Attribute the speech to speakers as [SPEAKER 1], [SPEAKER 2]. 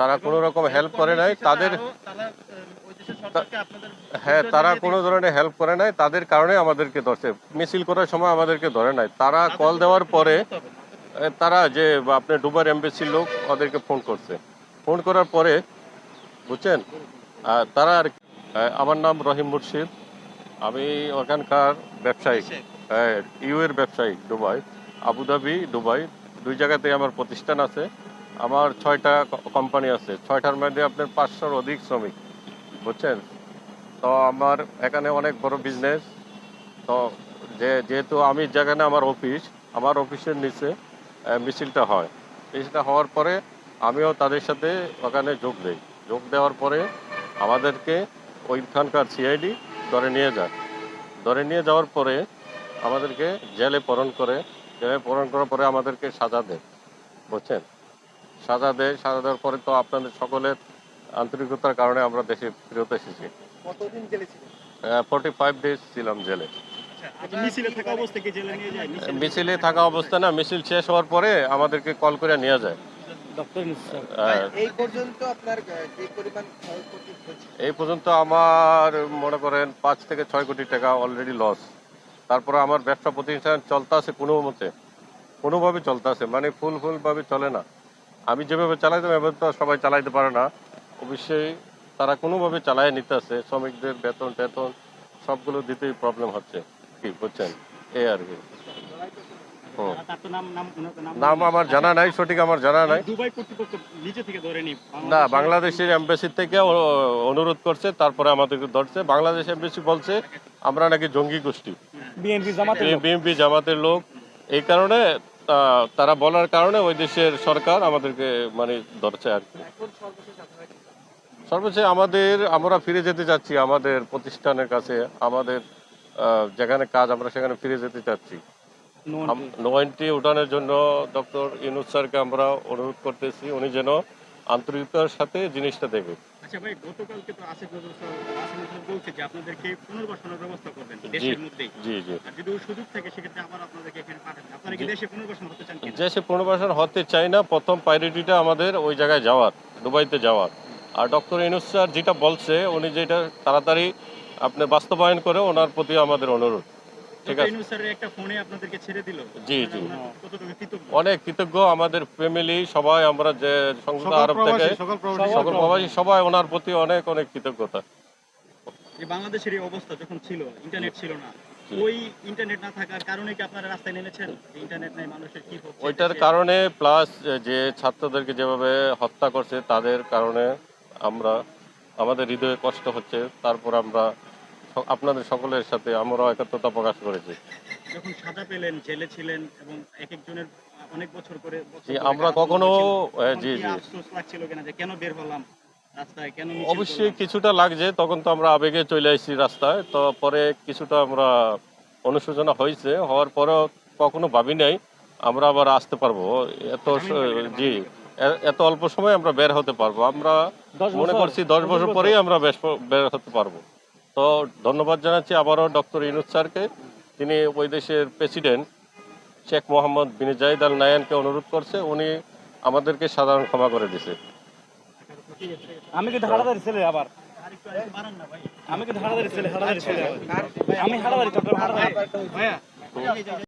[SPEAKER 1] তারা কোনো রকম হেল্প করে নাই তাদের হ্যাঁ তারা কোনো ধরনের হেল্প করে নাই তাদের কারণে আমাদেরকে ধরছে। মিছিল করার সময় আমাদেরকে ধরে নাই। তারা কল দেওয়ার পরে তারা যে আপনার ডুবার এমবেসির লোক ওদেরকে ফোন করছে। ফোন করার পরে বুঝছেন? তারা আর আমার নাম রহিম মুর্শিদ। আমি ওখানকার ব্যবসায়ী। ইউ এর ব্যবসায়ী দুবাই। Abu Dhabi Dubai. দুই জায়গাতে আমার প্রতিষ্ঠান আছে। আমার ছয়টা কোম্পানি আছে। ছয়টার মধ্যে আপনার পাঁচশোর অধিক শ্রমিক, বুঝছেন? তো আমার এখানে অনেক বড় বিজনেস তো যে, যেহেতু আমি যেখানে আমার অফিস আমার অফিসের নিচে মিছিলটা হয়। মিছিলটা হওয়ার পরে আমিও তাদের সাথে ওখানে যোগ দিই। যোগ দেওয়ার পরে আমাদেরকে ওইখানকার সিআইডি ধরে নিয়ে যায়। ধরে নিয়ে যাওয়ার পরে আমাদেরকে জেলে পরণ করে, জেলে পরণ করার পরে আমাদেরকে সাজা দেয়, বুঝছেন? সাজা দেয় সাজা দেওয়ার পরে তো আপনাদের সকলের আন্তরিকতার কারণে আমরা দেশে ফেরত এসেছি।
[SPEAKER 2] কতদিন জেলে ছিলেন?
[SPEAKER 1] ফোর্টি ফাইভ ডেজ ছিলাম জেলে।
[SPEAKER 2] আচ্ছা, মিছিলে থাকা অবস্থায় কি জেলে নিয়ে যায়? মিছিল
[SPEAKER 1] থাকা অবস্থা না মিছিল শেষ হওয়ার পরে আমাদেরকে কল করে নিয়ে যায়।
[SPEAKER 3] এই পর্যন্ত আপনার আহ, যে পরিমাণ ক্ষয়ক্ষতি হয়েছে?
[SPEAKER 1] এই পর্যন্ত আমার মনে করেন পাঁচ থেকে ছয় কোটি টাকা অলরেডি লস তারপরে আমার ব্যবসা প্রতিষ্ঠান চলতে আছে কোনো মতে। কোনোভাবে চলতে আছে মানে ফুল ফুল ভাবে চলে না। আমি যেভাবে চালাইতাম এভাবে তো সবাই চালাইতে পারে না। অবশ্যই তারা কোনোভাবে চালায় নিতে আছে। শ্রমিকদের বেতন টেতন সবগুলো দিতেই প্রবলেম হচ্ছে। কি বুঝছেন? এই আর কি।
[SPEAKER 2] নাম
[SPEAKER 1] আমার জানা নাই সঠিক আমার জানা নাই।
[SPEAKER 2] নি
[SPEAKER 1] বাংলাদেশের এম্বাসি থেকে অনুরোধ করছে তারপরে আমাদেরকে ধরছে। বাংলাদেশ এম্বাসি বলছে আমরা নাকি জঙ্গি গোষ্ঠী।
[SPEAKER 2] বিএনপি জামাতে
[SPEAKER 1] জামাতের লোক। এই কারণে তারা বলার কারণে ওই দেশের সরকার আমাদেরকে মানে ধরছে আর কি। সর্বোচ্চ আমাদের, আমরা ফিরে যেতে চাচ্ছি আমাদের প্রতিষ্ঠানের কাছে, আমাদের যেখানে কাজ আমরা সেখানে ফিরে যেতে চাচ্ছি। নোয়েন্টি উঠানোর জন্য ডক্টর ইনুস স্যারকে আমরা অনুরোধ করতেছি, উনি যেন আন্তরিকতার সাথে জিনিসটা দেখে।
[SPEAKER 2] আচ্ছা ভাই গতকালকে তো আসিফ নজরুল স্যার বলছে যে আপনাদেরকে পুনর্বাসনের ব্যবস্থা করবেন দেশের মধ্যেই।
[SPEAKER 1] জি জি।
[SPEAKER 2] যদি ওই সুযোগ থাকে সেক্ষেত্রে আবার আপনাদেরকে এখানে পাঠাবেন। আপনারা কি দেশে পুনর্বাসন হতে চান
[SPEAKER 1] দেশে পুনর্বাসন হতে চাই না। প্রথম প্রায়োরিটিটা আমাদের ওই জায়গায় যাওয়ার দুবাইতে যাওয়ার। আর ডক্টর ইনুস স্যার যেটা বলছে উনি যেটা তাড়াতাড়ি আপনি বাস্তবায়ন করে ওনার প্রতি আমাদের অনুরোধ। ঠিক আছে।
[SPEAKER 2] একটা ফোনে আপনাদেরকে ছেড়ে দিল।
[SPEAKER 1] জি, জি। অনেক কৃতজ্ঞ আমাদের ফ্যামিলি সবাই আমরা যে সংযুক্ত আরব থেকে
[SPEAKER 2] সকল
[SPEAKER 1] সকল প্রবাসী সবাই ওনার প্রতি অনেক অনেক কৃতজ্ঞতা।
[SPEAKER 2] যে বাংলাদেশের এই অবস্থা যখন ছিল ইন্টারনেট ছিল না ওই ইন্টারনেট না থাকার কারণে কি আপনারা রাস্তায় নেমেছেন? ইন্টারনেট নাই মানুষের কি হচ্ছে?
[SPEAKER 1] ওইটার কারণে প্লাস যে ছাত্রদেরকে যেভাবে হত্যা করছে তাদের কারণে আমরা আমাদের হৃদয়ে কষ্ট হচ্ছে তারপর আমরা আপনাদের সকলের সাথে আমরাও একাত্মতা প্রকাশ করেছি।
[SPEAKER 2] যখন সাজা পেলেন জেলে ছিলেন এবং এক একজনের অনেক বছর করে
[SPEAKER 1] জি, আমরা কখনো জি জি।
[SPEAKER 2] আফসোস লাগছিল কিনা যে কেন বের হলাম রাস্তায়? কেন মিছিল
[SPEAKER 1] অবশ্যই কিছুটা লাগছে তখন তো আমরা আবেগে চলে আসছি রাস্তায়। তো পরে কিছুটা আমরা অনুশোচনা হয়েছে হওয়ার পরেও কখনো ভাবি নাই আমরা আবার আসতে পারব। এত জি এত অল্প সময় আমরা বের হতে পারব। আমরা মনে করছি দশ বছর পরেই আমরা বের হতে পারব। তো ধন্যবাদ জানাচ্ছি আবারও ডক্টর ইনুজ স্যারকে। তিনি ওই দেশের president, Sheikh Mohammed bin Zayed Al নায়ানকে অনুরোধ করছে, উনি আমাদেরকে সাধারণ ক্ষমা করে দিছে।
[SPEAKER 4] আমি কি ধারাধারি ছেলে আবার। আমি কি ধারাধারি ছেলে হাটাদারি ছেলে আমি
[SPEAKER 2] ভাইয়া